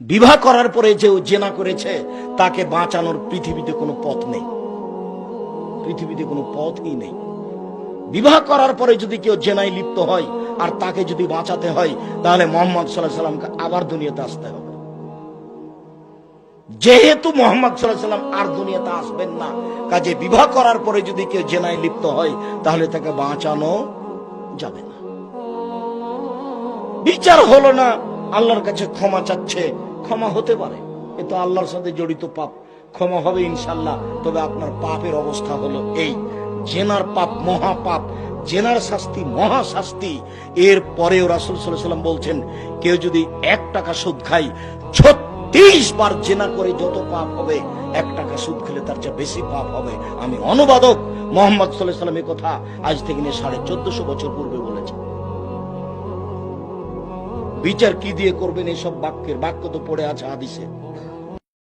বিবাহ করার পরে যে জেনা করেছে, তাকে বাঁচানোর পৃথিবীতে কোনো পথ নেই। পৃথিবীতে কোনো পথই নেই। বিবাহ করার পরে যদি কেউ জেনায় লিপ্ত হয়, আর তাকে যদি বাঁচাতে হয়, তাহলে মোহাম্মদ সাল্লাহ সাল্লামকে আবার দুনিয়াতে আসতে হবে। যেহেতু মোহাম্মদ সাল্লাহ সাল্লাম আর দুনিয়াতে আসবেন না, কাজে বিবাহ করার পরে যদি কেউ জেনায় লিপ্ত হয়, তাহলে তাকে বাঁচানো যাবে না। বিচার হলো না আল্লাহর কাছে ক্ষমা চাচ্ছে। ক্ষমা হতে পারে, এ তো আল্লাহর সাথে জড়িত পাপ। ক্ষমা হবে ইনশাল্লাহ তবে আপনার পাপের অবস্থা হলো এই। জেনার পাপ মহা পাপ জেনার শাস্তি মহা শাস্তি এর পরেও রাসুল সাল্লাম বলছেন, কেউ যদি এক টাকা সুদ খায়, ছত্রিশ বার জেনা করে যত পাপ হবে, এক টাকা সুদ খেলে তার চেয়ে বেশি পাপ হবে। আমি অনুবাদক মোহাম্মদ সাল্লাহ সাল্লাম কথা আজ থেকে নিয়ে সাড়ে চোদ্দশো বছর পূর্বে বলেছেন। বিচার কি দিয়ে করবেন এইসব বাক্যের? বাক্য তো পড়ে আছে হাদিসে।